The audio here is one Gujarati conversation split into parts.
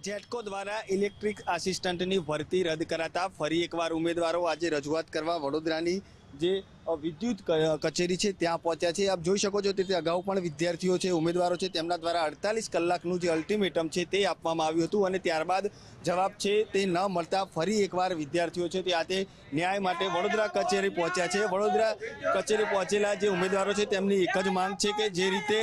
જેટકો દ્વારા ઇલેક્ટ્રિક આસિસ્ટન્ટની ભરતી રદ કરાતા ફરી એકવાર ઉમેદવારો આજે રજૂઆત કરવા વડોદરાની જે વિદ્યુત કચેરી છે ત્યાં પહોંચ્યા છે. આપ જોઈ શકો છો તે અગાઉ પણ વિદ્યાર્થીઓ છે, ઉમેદવારો છે, તેમના દ્વારા અડતાલીસ કલાકનું જે અલ્ટિમેટમ છે તે આપવામાં આવ્યું હતું અને ત્યારબાદ જવાબ છે તે ન મળતા ફરી એકવાર વિદ્યાર્થીઓ છે તે આજે ન્યાય માટે વડોદરા કચેરી પહોંચ્યા છે. વડોદરા કચેરી પહોંચેલા જે ઉમેદવારો છે તેમની એક જ માંગ છે કે જે રીતે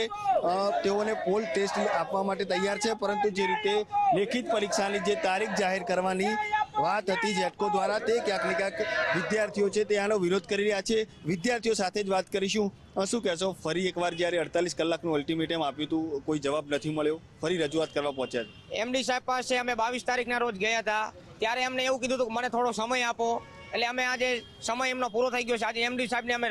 તેઓને પોલ ટેસ્ટ આપવા માટે તૈયાર છે. પરંતુ જે રીતે લેખિત પરીક્ષાની જે તારીખ જાહેર કરવાની વાત હતી જેટકો દ્વારા તે ક્યાંક ને ક્યાંક વિદ્યાર્થીઓ છે તે આનો વિરોધ કરી રહ્યા છે. વિદ્યાર્થીઓ સાથે જ વાત કરીશું. શું કહેશો? ફરી એકવાર જ્યારે અડતાલીસ કલાકનું અલ્ટિમેટમ આપ્યું હતું, કોઈ જવાબ નથી મળ્યો. ફરી રજૂઆત કરવા પહોંચ્યા એમડી સાહેબ પાસે અમે બાવીસ તારીખના રોજ ગયા હતા. ત્યારે એમને એવું કીધું હતું કે મને થોડો સમય આપો. એટલે અમે આજે સમય એમનો પૂરો થઈ ગયો છે. આજે એમડી સાહેબને અમે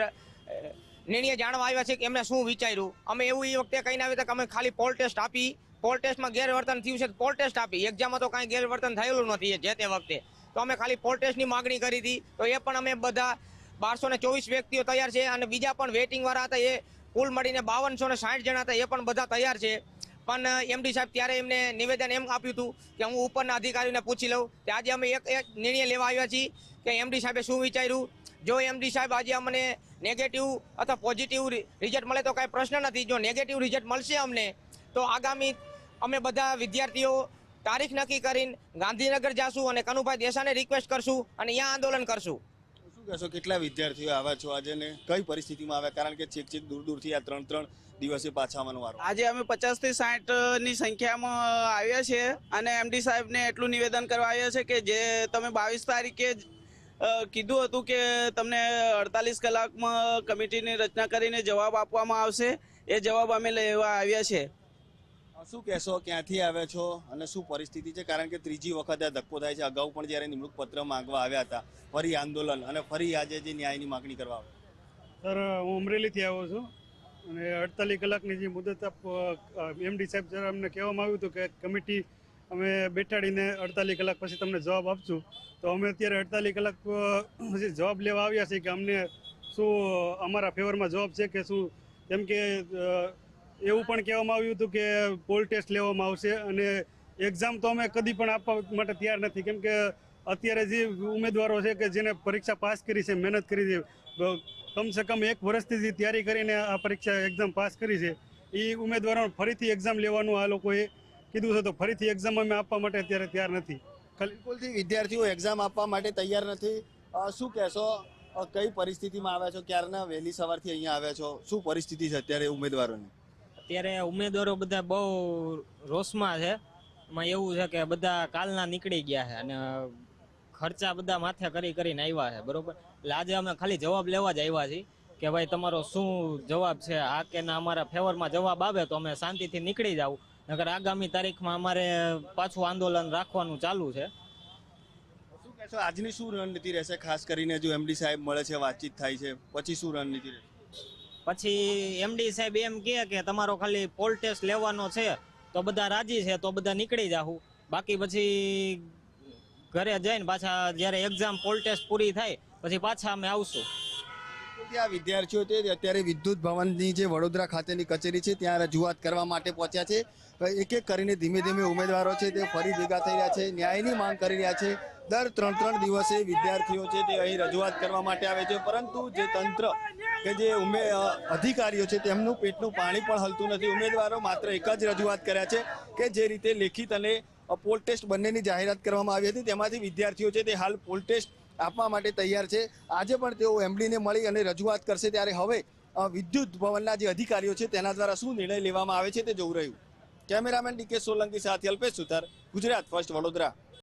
નિર્ણય જાણવા આવ્યા છે કે એમને શું વિચાર્યું. અમે એવું એ વખતે કહીને આવ્યા હતા કે અમે ખાલી પોલ ટેસ્ટ આપી પોલ ટેસ્ટમાં ગેરવર્તન થયું છે પોલ ટેસ્ટ આપી. એક્ઝામમાં તો કાંઈ ગેરવર્તન થયેલું નથી જે તે વખતે. તો અમે ખાલી પોલ ટેસ્ટની માગણી કરી હતી. તો એ પણ અમે બધા બારસો ને ચોવીસ વ્યક્તિઓ તૈયાર છે અને બીજા પણ વેઇટિંગવાળા હતા એ કુલ મળીને બાવનસો ને સાઠ જણા હતા એ પણ બધા તૈયાર છે. પણ એમડી સાહેબ ત્યારે એમને નિવેદન એમ આપ્યું હતું કે હું ઉપરના અધિકારીને પૂછી લઉં. કે આજે અમે એક એક નિર્ણય લેવા આવ્યા છીએ કે એમડી સાહેબે શું વિચાર્યું? જો એમડી સાહેબ આજે અમને નેગેટિવ અથવા પોઝિટિવ રિઝલ્ટ મળે તો કાંઈ પ્રશ્ન નથી. જો નેગેટિવ રિઝલ્ટ મળશે અમને, તો આગામી અમે બધા વિદ્યાર્થીઓ તારીખ નક્કી કરીને ગાંધીનગર જાશું અને કનુભાઈ દેસાને રિક્વેસ્ટ કરશું અને અહીંયા આંદોલન કરશું. શું કહેશો કેટલા વિદ્યાર્થીઓ આવ્યા છો આજે ને કઈ પરિસ્થિતિમાં આવ્યા? કારણ કે છેક છેક દૂર દૂરથી આ ત્રણ ત્રણ દિવસે પાછા આવવાનો વારો. આજે અમે પચાસથી સાઠની સંખ્યામાં આવ્યા છે અને એમડી સાહેબને એટલું નિવેદન કરવા આવ્યા છે કે જે તમે બાવીસ તારીખે જ, કીધું હતું કે તમને અડતાલીસ કલાકમાં કમિટીની રચના કરીને જવાબ આપવામાં આવશે. એ જવાબ અમે લેવા આવ્યા છે. શું કહેશો? ક્યાંથી આવ્યા છો? અને શું પરિસ્થિતિ છે? કારણ કે ત્રીજી વખત આ ધક્કો થાય છે. અગાઉ પણ જ્યારે નિમણૂક પત્ર માંગવા આવ્યા હતા, ફરી આંદોલન અને ફરી આજે જે ન્યાયની માગણી કરવા આવે. સર, હું અમરેલીથી આવ્યો છું અને અડતાલીસ કલાકની જે મુદત એમડી સાહેબ જરા અમને કહેવામાં આવ્યું હતું કે કમિટી અમે બેઠાડીને અડતાલીસ કલાક પછી તમને જવાબ આપશું. તો અમે અત્યારે અડતાલીસ કલાક પછી જવાબ લેવા આવ્યા છીએ કે અમને શું અમારા ફેવરમાં જવાબ છે કે શું? કેમ કે એવું પણ કહેવામાં આવ્યું હતું કે પોલ ટેસ્ટ લેવામાં આવશે અને એક્ઝામ તો અમે કદી પણ આપવા માટે તૈયાર નથી. કેમ કે અત્યારે જે ઉમેદવારો છે કે જેને પરીક્ષા પાસ કરી છે, મહેનત કરી છે કમસે કમ એક વર્ષથી જે તૈયારી કરીને આ પરીક્ષા એક્ઝામ પાસ કરી છે, એ ઉમેદવારો ફરીથી એક્ઝામ લેવાનું આ લોકોએ કીધું છે. તો ફરીથી એક્ઝામ અમે આપવા માટે અત્યારે તૈયાર નથી. બિલકુલથી વિદ્યાર્થીઓ એક્ઝામ આપવા માટે તૈયાર નથી. શું કહેશો? કઈ પરિસ્થિતિમાં આવ્યા છો? ક્યારના વહેલી સવારથી અહીંયા આવ્યા છો? શું પરિસ્થિતિ છે અત્યારે ઉમેદવારોની? અત્યારે ઉમેદવારો બધા બહુ રોષમાં છે. એમાં એવું છે કે બધા કાલના નીકળી ગયા છે અને ખર્ચા બધા માથે કરી કરીને આવ્યા છે, બરોબર? એટલે આજે અમે ખાલી જવાબ લેવા જ આવ્યા છીએ કે ભાઈ તમારો શું જવાબ છે? આ કે ના અમારા ફેવરમાં જવાબ આવે તો અમે શાંતિથી નીકળી જાવ. નગર આગામી તારીખમાં અમારે પાછું આંદોલન રાખવાનું ચાલુ છે. શું કહેશો? આજની શું રણનીતિ રહેશે? ખાસ કરીને જો એમડી સાહેબ મળે છે, વાતચીત થાય છે, પછી શું રણનીતિ રહેશે? પછી એમડી સાહેબ એમ કહે કે તમારો ખાલી પોલ ટેસ્ટ લેવાનો છે, તો બધા રાજી છે, તો બધા નીકળી જાહું. બાકી પછી ઘરે જઈને પાછા જ્યારે એક્ઝામ પોલ ટેસ્ટ પૂરી થાય, પછી પાછા અમે આવશું. ત્યાં વિદ્યાર્થીઓ તે અત્યારે વિદ્યુત ભવનની જે વડોદરા ખાતેની કચેરી છે, ત્યાં રજૂઆત કરવા માટે પહોંચ્યા છે. એક એક કરીને ધીમે ધીમે ઉમેદવારો છે તે ફરી ભેગા થઈ રહ્યા છે, ન્યાયની માંગ કરી રહ્યા છે. દર ત્રણ ત્રણ દિવસે વિદ્યાર્થીઓ છે તે અહીં રજૂઆત કરવા માટે આવે છે, પરંતુ જે તંત્ર કે જે ઉમે અધિકારીઓ છે, તેમનું પેટનું પાણી પણ હલતું નથી. ઉમેદવારો માત્ર એક જ રજૂઆત કર્યા છે કે જે રીતે લેખિત અને પોલ ટેસ્ટ બંનેની જાહેરાત કરવામાં આવી હતી. તેમાંથી વિદ્યાર્થીઓ છે તે હાલ પોલ ટેસ્ટ આપવા માટે તૈયાર છે. આજે પણ તેઓ એમડીને મળી અને રજૂઆત કરશે ત્યારે હવે વિદ્યુત ભવનના જે અધિકારીઓ છે તેના દ્વારા શું નિર્ણય લેવામાં આવે છે તે જોવું રહ્યું. કેમેરામેન ડીકે સોલંકી સાથે અલ્પેશ સુથાર, ગુજરાત ફર્સ્ટ વડોદરા.